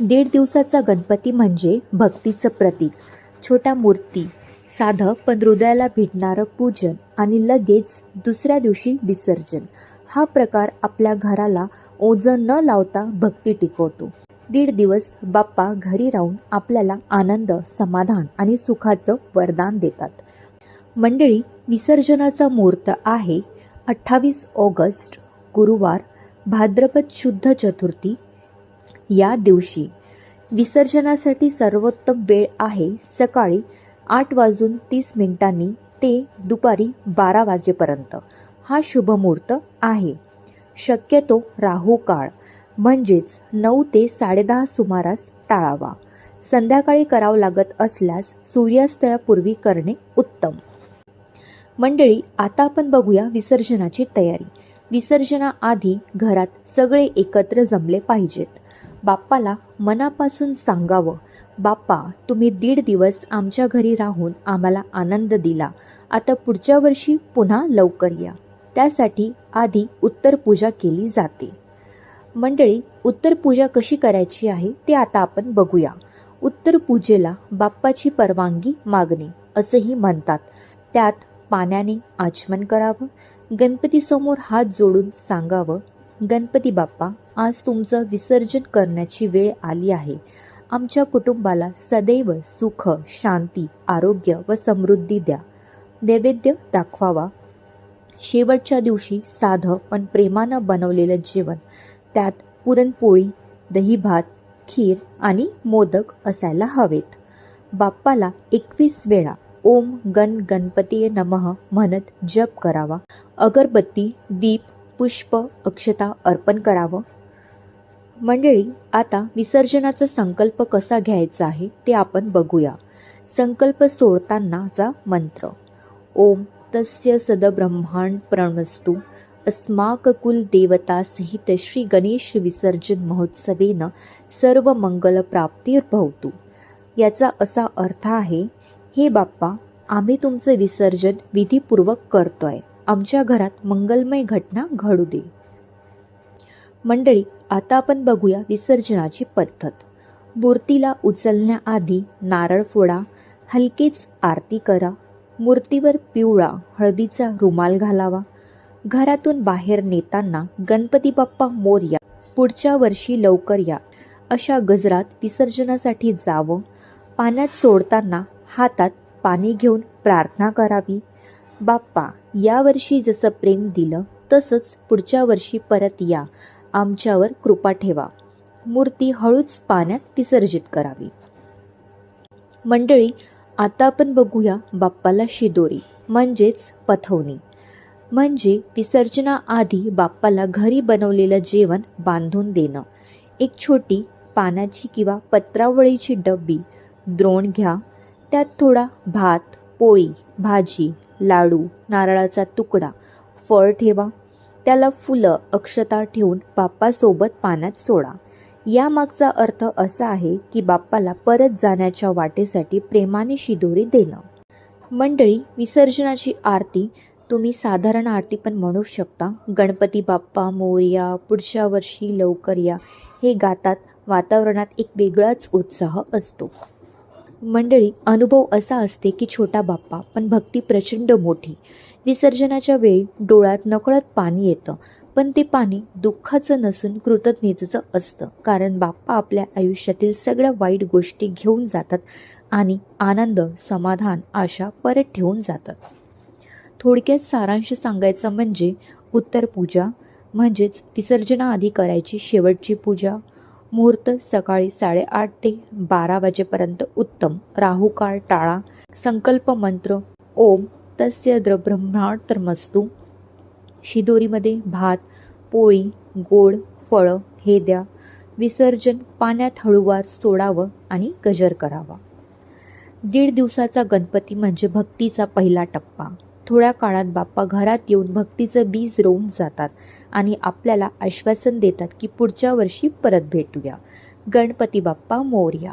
दीड दिवसाचा गणपती म्हणजे भक्तीचं प्रतीक. छोट्या मूर्ती साधं पण हृदयाला भेटणारं पूजन आणि लगेच दुसऱ्या दिवशी विसर्जन. हा प्रकार आपल्या घराला ओझं न लावता भक्ती टिकवतो. दीड दिवस बाप्पा घरी राहून आपल्याला आनंद समाधान आणि सुखाचं वरदान देतात. मंडळी विसर्जनाचा मुहूर्त आहे अठ्ठावीस ऑगस्ट गुरुवार भाद्रपद शुद्ध चतुर्थी या दिवशी. विसर्जनासाठी सर्वोत्तम वेळ आहे सकाळी आठ वाजून तीस मिनिटांनी ते दुपारी बारा वाजेपर्यंत. हा शुभमुहूर्त आहे. शक्यतो राहू काळ म्हणजेच नऊ ते साडेदहा सुमारास टाळावा. संध्याकाळी करावं लागत असल्यास सूर्यास्तयापूर्वी करणे उत्तम. मंडळी आता आपण बघूया विसर्जनाची तयारी. विसर्जनाआधी घरात सगळे एकत्र जमले पाहिजेत. बाप्पाला मनापासून सांगावं बाप्पा तुम्ही दीड दिवस आमच्या घरी राहून आम्हाला आनंद दिला. आता पुढच्या वर्षी पुन्हा लवकर या. त्यासाठी आधी उत्तर पूजा केली जाते. मंडळी उत्तर पूजा कशी करायची आहे ते आता आपण बघूया. उत्तर पूजेला बाप्पाची परवानगी मागणे असंही म्हणतात. त्यात पाण्याने आचमन करावं गणपतीसमोर हात जोडून सांगावं गणपती बाप्पा आज तुमचं विसर्जन करण्याची वेळ आली आहे. आमच्या कुटुंबाला सदैव सुख शांती आरोग्य व समृद्धी द्या. नैवेद्य दाखवावा. शेवटच्या दिवशी साधं पण प्रेमानं बनवलेलं जेवण त्यात पुरणपोळी दही भात खीर आणि मोदक असायला हवेत. बाप्पाला एकवीस वेळा ओम गण गणपती नमः म्हणत जप करावा. अगरबत्ती दीप पुष्प अक्षता अर्पण करावं. मंडळी आता विसर्जनाचा संकल्प कसा घ्यायचा आहे ते आपण बघूया. संकल्प सोडतानाचा मंत्र. ओम तस्य सदब्रह्मांड प्रणवस्तु अस्माककुल देवता सहित श्री गणेश विसर्जन महोत्सवेनं सर्व मंगल प्राप्तिर्भवतु. याचा असा अर्थ आहे हे बाप्पा आम्ही तुमचं विसर्जन विधीपूर्वक करतो आहे आमच्या घरात मंगलमय घटना घडू दे. मंडळी आता आपण बघूया विसर्जनाची पद्धत. मूर्तीला उचलण्याआधी नारळ फोडा हलकेच आरती करा मूर्तीवर पिवळा हळदीचा रुमाल घालावा. घरातून बाहेर नेताना गणपती बाप्पा मोर्या पुढच्या वर्षी लवकर या. अशा गजरात विसर्जनासाठी जावं. पाण्यात सोडताना हातात पाणी घेऊन प्रार्थना करावी. बाप्पा यावर्षी जसं प्रेम दिलं तसंच पुढच्या वर्षी परत या. आमच्यावर कृपा ठेवा. मूर्ती हळूच पाण्यात विसर्जित करावी. मंडळी आता आपण बघूया बाप्पाला शिदोरी म्हणजेच पथवणी. म्हणजे विसर्जनाआधी बाप्पाला घरी बनवलेलं जेवण बांधून देणं. एक छोटी पानाची किंवा पत्रावळीची डब्बी द्रोण घ्या त्यात थोडा भात पोळी भाजी लाडू नारळाचा तुकडा फळ ठेवा. त्याला फुलं अक्षता ठेवून बाप्पासोबत पाण्यात सोडा. यामागचा अर्थ असा आहे की बाप्पाला परत जाण्याच्या वाटेसाठी प्रेमाने शिदोरी देणं. मंडळी विसर्जनाची आरती तुम्ही साधारण आरती पण म्हणू शकता. गणपती बाप्पा मोरया पुढच्या वर्षी लवकर या. हे गातात वातावरणात एक वेगळाच उत्साह असतो. मंडळी अनुभव असा असते की छोटा बाप्पा पण भक्ती प्रचंड मोठी. विसर्जनाच्या वेळी डोळ्यात नकळत पाणी येतं पण ते पाणी दुःखाचं नसून कृतज्ञतेचं असतं कारण बाप्पा आपल्या आयुष्यातील सगळ्या वाईट गोष्टी घेऊन जातात आणि आनंद समाधान आशा परत ठेवून जातात. थोडक्यात सारांश सांगायचं म्हणजे उत्तर पूजा म्हणजेच विसर्जनाआधी करायची शेवटची पूजा मुहूर्त सकाळी साडेआठ ते बारा वाजेपर्यंत उत्तम. राहुकाळ टाळा. संकल्प मंत्र. ओम. तस्य द्रब्रह्मार्तमस्तू शिदोरीमध्ये भात पोळी गोड फळं हे द्या विसर्जन पाण्यात हळूवार सोडावं आणि गजर करावा. दीड दिवसाचा गणपती म्हणजे भक्तीचा पहिला टप्पा. थोड्या काळात बाप्पा घरात येऊन भक्तीचं बीज रोवून जातात आणि आपल्याला आश्वासन देतात की पुढच्या वर्षी परत भेटूया. गणपती बाप्पा मोरया.